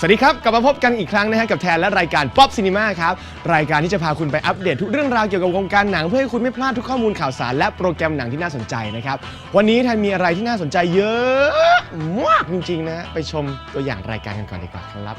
สวัสดีครับ กลับมาพบกันอีกครั้งนะฮะกับแทนและรายการ Pop Cinema ครับ รายการที่จะพาคุณไปอัปเดตทุกเรื่องราวเกี่ยวกับวงการหนัง เพื่อให้คุณไม่พลาดทุกข้อมูลข่าวสารและโปรแกรมหนังที่น่าสนใจนะครับ วันนี้แทนมีอะไรที่น่าสนใจเยอะมากจริงๆนะไปชมตัวอย่างรายการกันก่อนดีกว่าครับ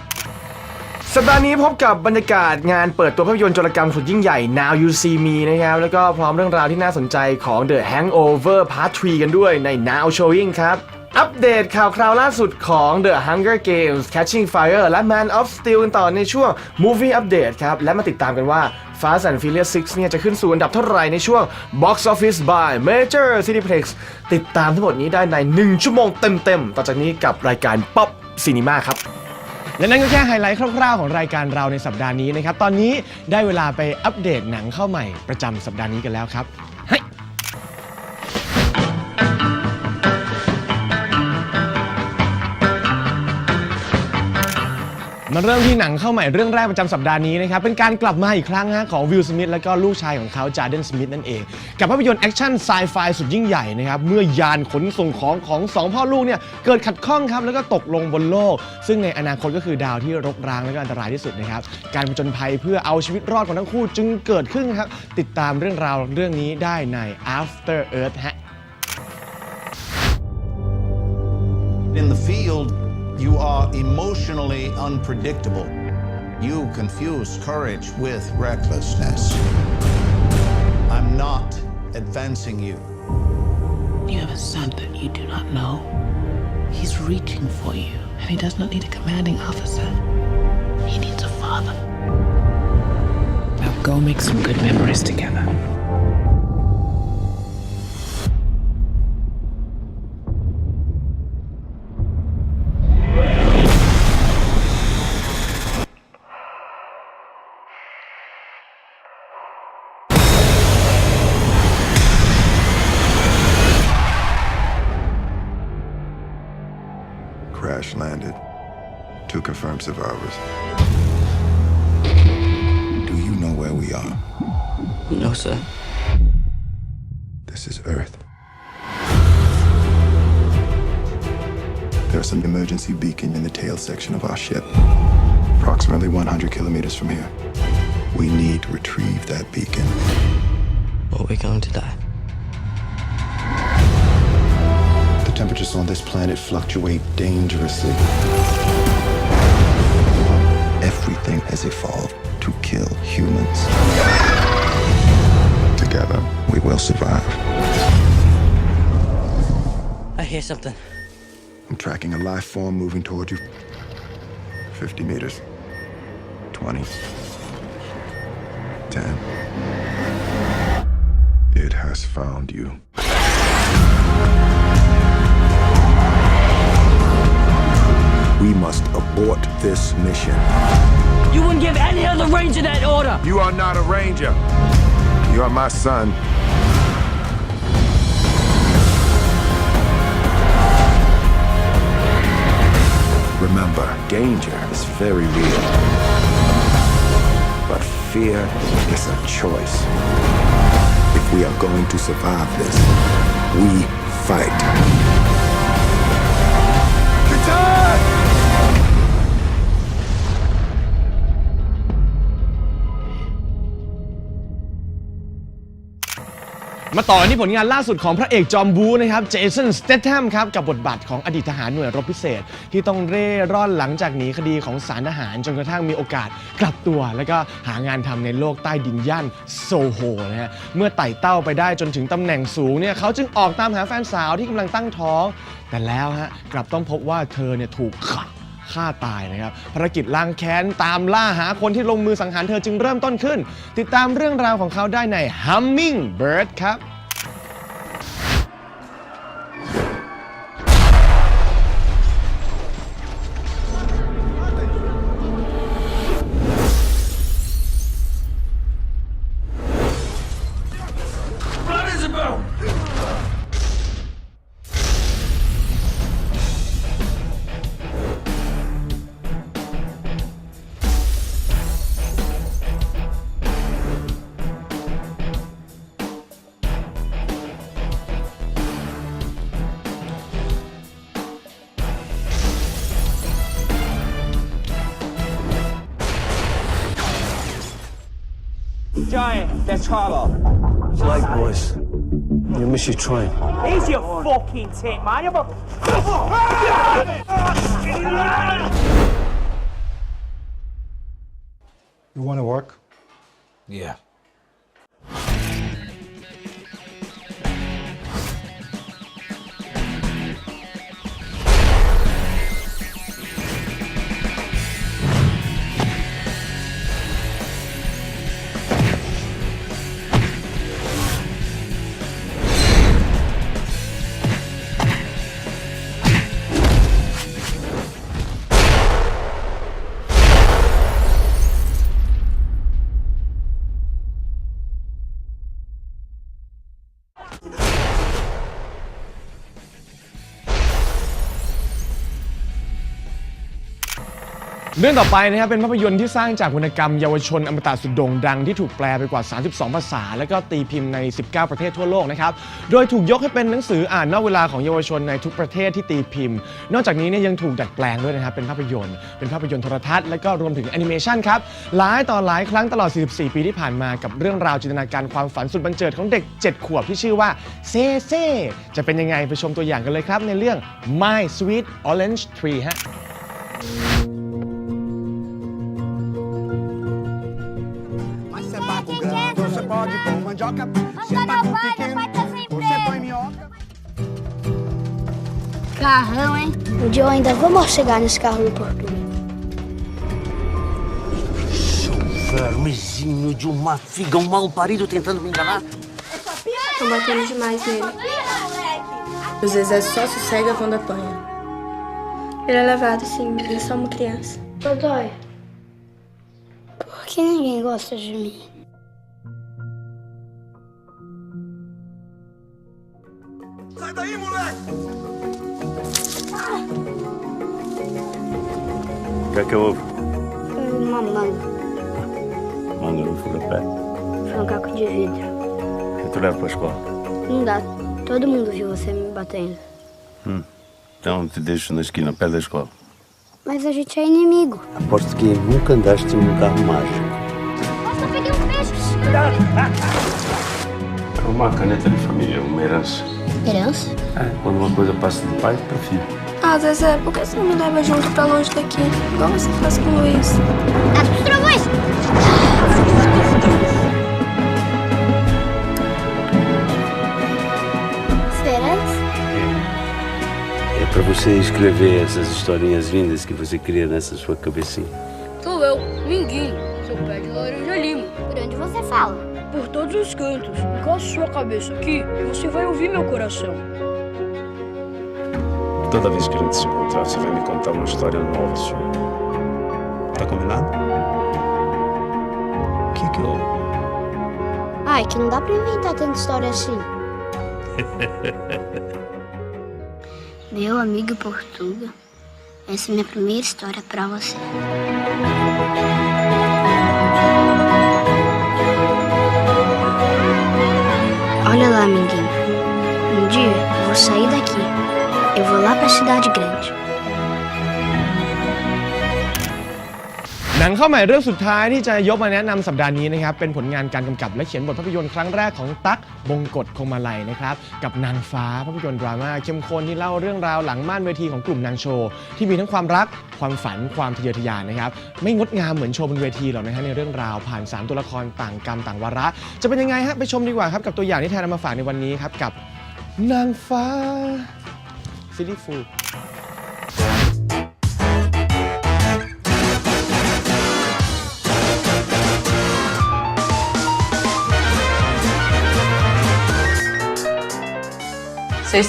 สัปดาห์นี้พบกับบรรยากาศงานเปิดตัวภาพยนตร์จรกรรมสุดยิ่งใหญ่ Now You See Me นะครับ แล้วก็พร้อมเรื่องราวที่น่าสนใจของ The Hangover Part 3 กันด้วยใน Now Showing ครับ อัปเดตข่าวคราวล่าสุดของ The Hunger Games Catching Fire และ Man of Steel กันต่อในช่วง Movie Update ครับ และมาติดตามกันว่า Fast and Furious 6 เนี่ย จะขึ้นสู่อันดับเท่าไหร่ในช่วง Box Office by Major Cineplex ติดตามทั้งหมดนี้ได้ใน 1 ชั่วโมงเต็ม ๆ ต่อจากนี้กับรายการ Pop Cinema ครับ และนั่นก็แค่ไฮไลท์คร่าวๆ ของรายการเราในสัปดาห์นี้นะครับ ตอนนี้ได้เวลาไปอัปเดตหนังเข้าใหม่ประจำสัปดาห์นี้กันแล้วครับ มาเริ่มที่หนังเข้าใหม่เรื่องแรกประจำสัปดาห์นี้นะครับ เป็นการกลับมาอีกครั้งฮะของวิลสมิธและก็ลูกชายของเขาจาร์เดนสมิธนั่นเอง กับภาพยนตร์แอคชั่นไซไฟสุดยิ่งใหญ่นะครับ เมื่อยานขนส่งของของสองพ่อลูกเนี่ย เกิดขัดข้องครับ แล้วก็ตกลงบนโลก ซึ่งในอนาคตก็คือดาวที่รกร้างและก็อันตรายที่สุดนะครับ การผจญภัยเพื่อเอาชีวิตรอดของทั้งคู่จึงเกิดขึ้นครับติดตามเรื่องราวเรื่องนี้ได้ใน After Earth ฮะ In the field, are emotionally unpredictable. You confuse courage with recklessness. I'm not advancing you. You have a son that you do not know. He's reaching for you, and he does not need a commanding officer. He needs a father. Now go make some good memories together. Two survivors. Do you know where we are? No, sir. This is Earth. There's an emergency beacon in the tail section of our ship, approximately 100 kilometers from here. We need to retrieve that beacon. Or we're going to die. The temperatures on this planet fluctuate dangerously. Everything has evolved to kill humans. Together, we will survive. I hear something. I'm tracking a life form moving toward you. 50 meters. 20. 10. It has found you. We must abort this mission. You wouldn't give any other ranger that order! You are not a ranger. You are my son. Remember, danger is very real. But fear is a choice. If we are going to survive this, we fight. Kitan! มาต่อที่ผลงานล่าสุดของพระเอกจอมบูนะครับเจสันสเต t แ a มครับกับบทบาทของอดีตทหารหน่วยรบพิเศษ ที่ต้องเร่ร่อนหลังจากหนีคดีของสารทหารจนกระทั่งมีโอกาสกลับตัว แล้วก็หางานทำในโลกใต้ดินย่านโซโฮนะฮะเมื่อไต่เต้าไปได้จนถึงตำแหน่งสูงเนี่ยเขาจึงออกตามหาแฟนสาวที่กำลังตั้งท้อง แต่แล้วฮะกลับต้องพบว่าเธอเนี่ยถูกขัง ฆ่าตายนะครับภารกิจล้างแค้นตามล่าหาคนที่ลงมือสังหารเธอจึงเริ่มต้นขึ้น ติดตามเรื่องราวของเขาได้ใน Hummingbird ครับ Joey, that's Charlo. Flight boys. You miss your train. He's your fucking tit, man. You're a... You want to work? Yeah. เรื่องต่อไปนะครับเป็นภาพยนตร์ที่สร้างจากวรรณกรรมเยาวชนอมตะสุดโด่งดังที่ถูกแปลไปกว่า 32 ภาษา แล้วก็ตีพิมพ์ใน 19 ประเทศทั่วโลกนะครับ โดยถูกยกให้เป็นหนังสืออ่านนอกเวลาของเยาวชนในทุกประเทศที่ตีพิมพ์ นอกจากนี้เนี่ยยังถูกดัดแปลงด้วยนะครับเป็นภาพยนตร์ เป็นภาพยนตร์โทรทัศน์และก็รวมถึงแอนิเมชันครับหลายต่อหลายครั้งตลอด 44 ปีที่ผ่านมากับเรื่องราวจินตนาการความฝันสุดบันเจิดของเด็ก 7 ขวบที่ชื่อว่าเซเซจะเป็นยังไงไปชมตัวอย่างกันเลยครับในเรื่อง My Sweet Orange Tree ฮะ pode pôr mandioca. Você tá com pequeno, você põe minhoca. Carrão, hein? Um dia eu ainda vou chegar nesse carro do Portugal. Vermezinho de uma figa, um mal parido tentando me enganar. Tô batendo demais nele. Às vezes é só sossega quando apanha. Ele é levado, sim, mas é só uma criança. Godoy, por que ninguém gosta de mim? Sai daí, moleque! O que é que houve? Foi uma manga, Manga no furo pé. foi um caco de vidro. E tu leva pra escola? Não dá, todo mundo viu você me batendo. Então te deixo na esquina, pé da escola. Mas a gente é inimigo. Aposto que nunca andaste num carro mágico. Nossa, eu peguei um peixe! É uma caneta de família, uma herança. Criança? É, quando uma coisa passa de pai para filho. Ah, Zezé, por que você não me leva junto pra longe daqui? Igual você faz com o Luiz. Dos trovões! Esperança? É para você escrever essas historinhas lindas que você cria nessa sua cabecinha. Sou eu, Minguinho, seu pé de laranja lima. Por onde você fala? Por todos os cantos. Encosta sua cabeça aqui e você vai ouvir meu coração. Toda vez que a gente se encontrar, você vai me contar uma história nova sua. Tá combinado? O que que houve? Ai, que não dá pra inventar tanta história assim. Meu amigo Portuga, essa é minha primeira história pra você. Eu vou lá pra cidade grande. หนังเข้าใหม่เรื่องสุดท้ายที่จะยกมาแนะนำสัปดาห์นี้นะครับ เป็นผลงานการกำกับและเขียนบทภาพยนตร์ครั้งแรกของตั๊กบงกฎคงมาลัยนะครับ กับนางฟ้าภาพยนตร์ดราม่าเข้มข้นที่เล่าเรื่องราวหลังม่านเวทีของกลุ่มนางโชว์ ที่มีทั้งความรักความฝันความทะเยอทะยานนะครับ ไม่งดงามเหมือนโชว์บนเวทีหรอกนะฮะในเรื่องราวผ่าน3ตัวละครต่างกรรมต่างวาระ จะเป็นยังไงฮะไปชมดีกว่าครับกับตัวอย่างที่แทนนำมาฝากในวันนี้ครับกับนางฟ้า ซิลิฟู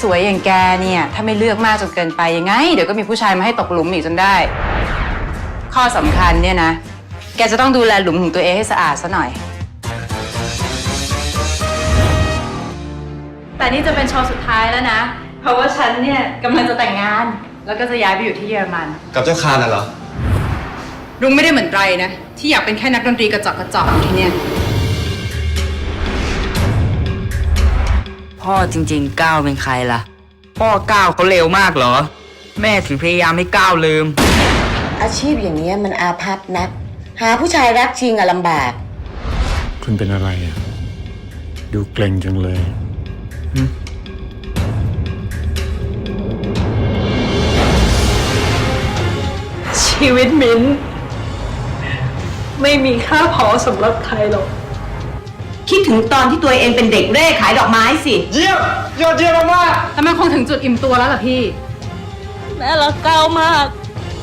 สวยๆ อย่างแกเนี่ย ถ้าไม่เลือกมากจนเกินไปยังไง เดี๋ยวก็มีผู้ชายมาให้ตกหลุมอีกจนได้ ข้อสำคัญเนี่ยนะ แกจะต้องดูแลหลุมของตัวเองให้สะอาดซะหน่อย แต่นี่จะเป็นโชว์สุดท้ายแล้วนะ เพราะว่าฉันเนี่ยกำลังจะแต่งงาน แล้วก็จะย้ายไปอยู่ที่เยอรมัน กับเจ้าคาน่ะเหรอลุงไม่ได้เหมือนไรนะ ที่อยากเป็นแค่นักดนตรีกระจอกกระจอกอยู่ที่เนี่ย พ่อจริงๆก้าวเป็นใครล่ะ พ่อก้าวเขาเร็วมากเหรอ แม่ถึงพยายามให้ก้าวลืม อาชีพอย่างนี้ยมันอาภัพนัก หาผู้ชายรักจริงอะลำบาก Tu คุณเป็นอะไรอะ ดูเกรงจังเลย ชีวิตมิ้น ไม่มีค่าพอสำหรับใครหรอก คิดถึงตอนที่ตัวเองเป็นเด็กเร่ขายดอกไม้สิ เยี่ยมยอดเยี่ยมมากแต่มันคงถึงจุดอิ่มตัวแล้วล่ะพี่ แม่รักก้าวมาก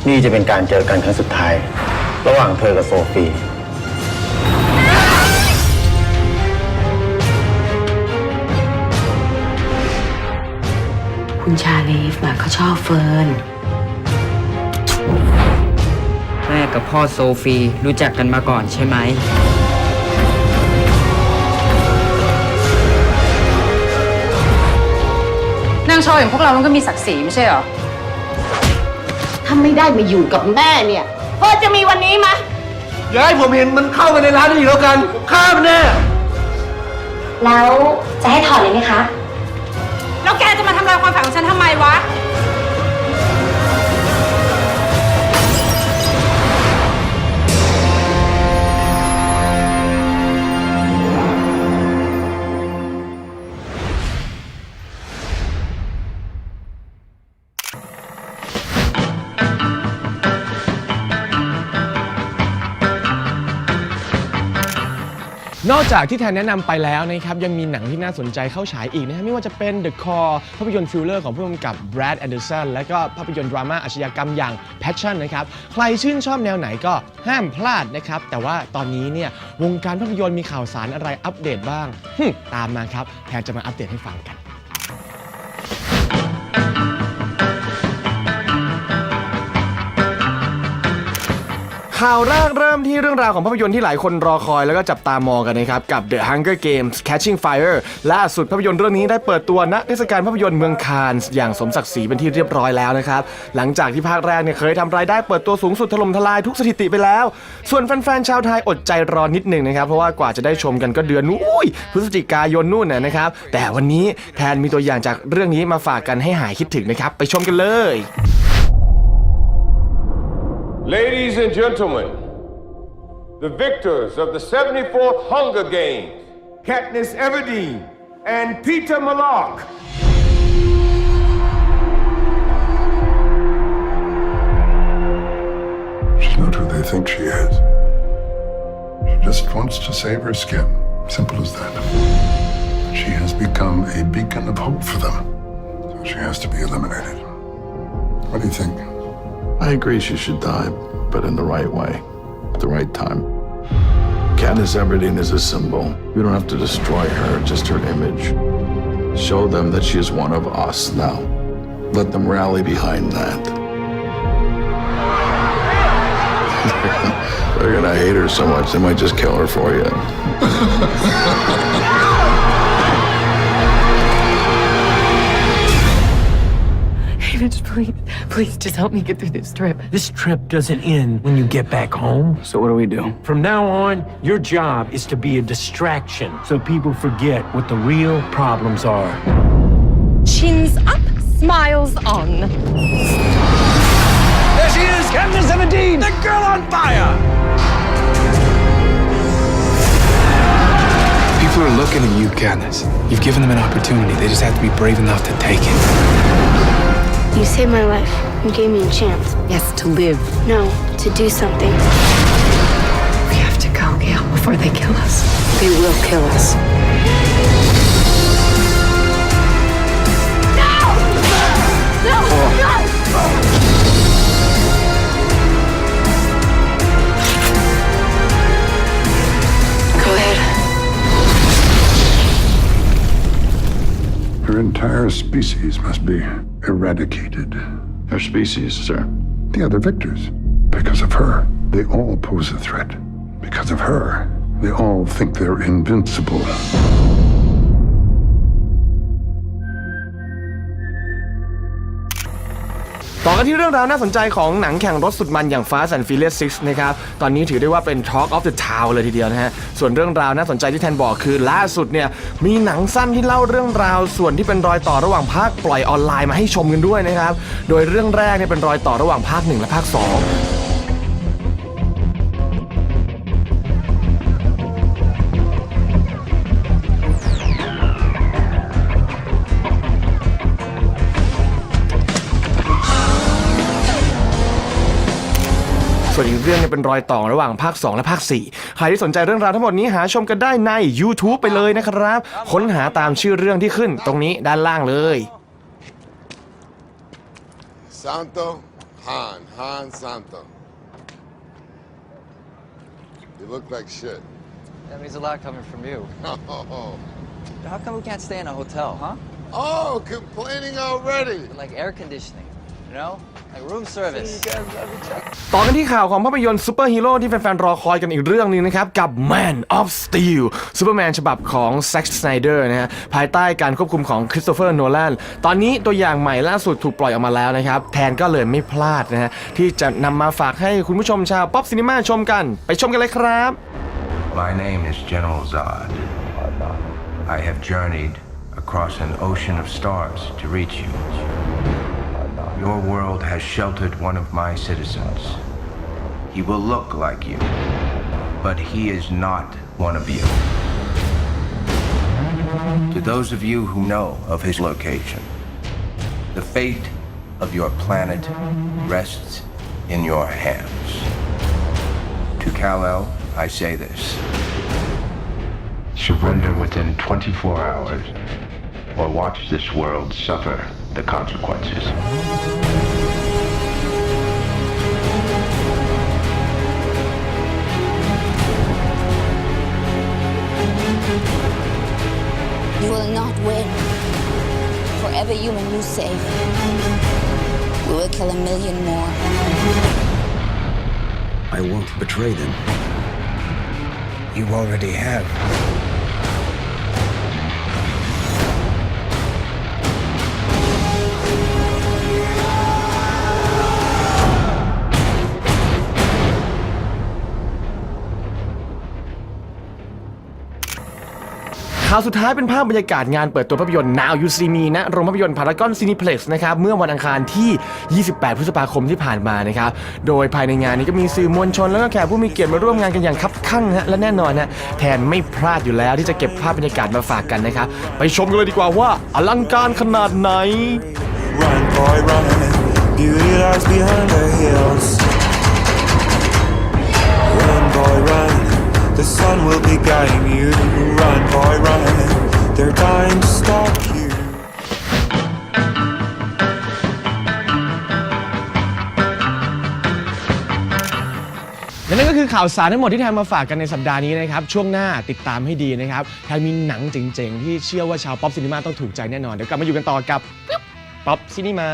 นี่จะเป็นการเจอกันครั้งสุดท้าย ระหว่างเธอกับโซฟีคุณชาลีฟน่ะเขาชอบเฟิร์น กับพ่อโซฟีรู้จักกันมาก่อนใช่ไหม นางโชว์อย่างพวกเรามันก็มีศักดิ์ศรีไม่ใช่เหรอ ถ้าไม่ได้มาอยู่กับแม่เนี่ยเฟิร์นจะมีวันนี้ไหมอย่าให้ผมเห็นมันเข้ามาในร้านนี้อีกแล้วกันข้ามแน่ แล้วจะให้ถอดเลยไหมคะ แล้วแกจะมาทำลายความฝันของฉันทำไมวะ นอกจากที่แทนแนะนำไปแล้วนะครับ ยังมีหนังที่น่าสนใจเข้าฉายอีกนะฮะไม่ว่าจะเป็น The Call ภาพยนตร์ฟิลเลอร์ของผู้กำกับ Brad Anderson และก็ภาพยนตร์ดราม่าอาชญากรรมอย่าง Passion นะครับ ใครชื่นชอบแนวไหนก็ห้ามพลาดนะครับ แต่ว่าตอนนี้เนี่ยวงการภาพยนตร์มีข่าวสารอะไรอัปเดตบ้างหึ่มตามมาครับแทนจะมาอัปเดตให้ฟังกัน ข่าวแรกเริ่มที่เรื่องราวของภาพยนตร์ที่หลายคนรอคอยแล้วก็จับตามองกันนะครับ กับ The Hunger Games Catching Fire ล่าสุดภาพยนตร์เรื่องนี้ได้เปิดตัวณเทศกาลภาพยนตร์เมืองคานส์อย่างสมศักดิ์ศรีเป็นที่เรียบร้อยแล้วนะครับ หลังจากที่ภาคแรกเนี่ยเคยทำรายได้เปิดตัวสูงสุดถล่มทลายทุกสถิติไปแล้ว ส่วนแฟนๆชาวไทยอดใจรอนิดหนึ่งนะครับ เพราะว่ากว่าจะได้ชมกันก็เดือนอุ้ยพฤศจิกายนนู่นนะครับแต่วันนี้แทนมีตัวอย่างจากเรื่องนี้มาฝากกันให้หายคิดถึงนะครับไปชมกันเลย Ladies and gentlemen, the victors of the 74th Hunger Games, Katniss Everdeen and Peter Malak. She's not who they think she is. She just wants to save her skin. Simple as that. She has become a beacon of hope for them. So she has to be eliminated. What do you think? I agree she should die, but in the right way, at the right time. Katniss Everdeen is a symbol. We don't have to destroy her, just her image. Show them that she is one of us now. Let them rally behind that. They're gonna hate her so much, they might just kill her for you. David, please, please just help me get through this trip. This trip doesn't end when you get back home. So what do we do? From now on, your job is to be a distraction so people forget what the real problems are. Chins up, smiles on. There she is, Katniss Everdeen, the girl on fire. People are looking at you, Katniss. You've given them an opportunity. They just have to be brave enough to take it. You saved my life. You gave me a chance. Yes, to live. No, to do something. We have to go, Gail, before they kill us. They will kill us. No! No! no! Go ahead. Her entire species must be eradicated. Her species, sir. The other victors. Because of her, they all pose a threat. Because of her, they all think they're invincible. ต่อกันที่เรื่องราวน่าสนใจของหนังแข่งรถสุดมันอย่าง Fast and Furious 6 นะครับ ตอนนี้ถือได้ว่าเป็น Talk of the Town เลยทีเดียวนะฮะ ส่วนเรื่องราวน่าสนใจที่แทนบอกคือล่าสุดเนี่ย มีหนังสั้นที่เล่าเรื่องราวส่วนที่เป็นรอยต่อระหว่างภาคปล่อยออนไลน์มาให้ชมกันด้วยนะครับ โดยเรื่องแรกเนี่ยเป็นรอยต่อระหว่างภาค 1 และภาค 2 เรื่องเนี่ยเป็นรอยต่อระหว่างภาค 2 และภาค 4 ใครที่สนใจเรื่องราวทั้งหมดนี้หาชมกันได้ใน YouTube ไปเลยนะครับ ค้นหาตามชื่อเรื่องที่ขึ้นตรงนี้ด้านล่างเลย Santo Han, Han Santo. You look like shit. That means a lot coming from you. Oh, How come we can't stay in a hotel, huh? oh complaining already. Like air conditioning, you know? Like room service. ต่อกันที่ข่าวของภาพยนตร์ซูเปอร์ฮีโร่ที่แฟนๆ รอคอยกันอีกเรื่องหนึงนะครับ กับ Man of Steel ซูเปอร์แมนฉบับของ Zack Snyder นะฮะภายใต้การควบคุมของคริสโตเฟอร์โนแลนตอนนี้ตัวอย่างใหม่ล่าสุดถูกปล่อยออกมาแล้วนะครับ แทนก็เลยไม่พลาดนะฮะที่จะนำมาฝากให้คุณผู้ชมชาวป๊อปซีนีมาชมกัน ไปชมกันเลยครับ My name is General Zod. I have journeyed across an ocean of stars to reach you. Your world has sheltered one of my citizens. He will look like you, but he is not one of you. To those of you who know of his location, the fate of your planet rests in your hands. To Kal-El, I say this. Surrender within 24 hours, or watch this world suffer the consequences. You will not win. For every human you save, we will kill a million more. I won't betray them. You already have. าวสุดท้ายเป็นภาพบรรยากาศงานเปิดตัวภาพยนตร์ Now You See Me ณโรงภาพยนตร์พารากอนซีนิเพล็กซ์นะครับเมื่อวันอังคารที่ 28 พฤษภาคมที่ผ่านมานะครับโดยภายในงานนี้ก็มีสื่อมวลชน แล้วก็แขกผู้มีเกียรติมาร่วมงานกันอย่างคับคั่งฮะและแน่นอนนะแทนไม่พลาดอยู่แล้วที่จะเก็บภาพบรรยากาศมาฝากกันนะครับไปชมกันเลยดีกว่าว่าอลังการขนาดไหน Run, boy, run. Beauty lies behind the hills. Run, boy, run. The sun will be guiding you. Run, boy, run. They're dying to stop you. และนั่นก็คือข่าวสารทั้งหมดที่แทนมาฝากกันในสัปดาห์นี้นะครับ ช่วงหน้าติดตามให้ดีนะครับแทนมีหนังเจ๋งๆ ที่เชื่อว่าชาวป๊อปซีนีมาต้องถูกใจแน่นอน เดี๋ยวกลับมาอยู่กันต่อกับป๊อปซีนีมา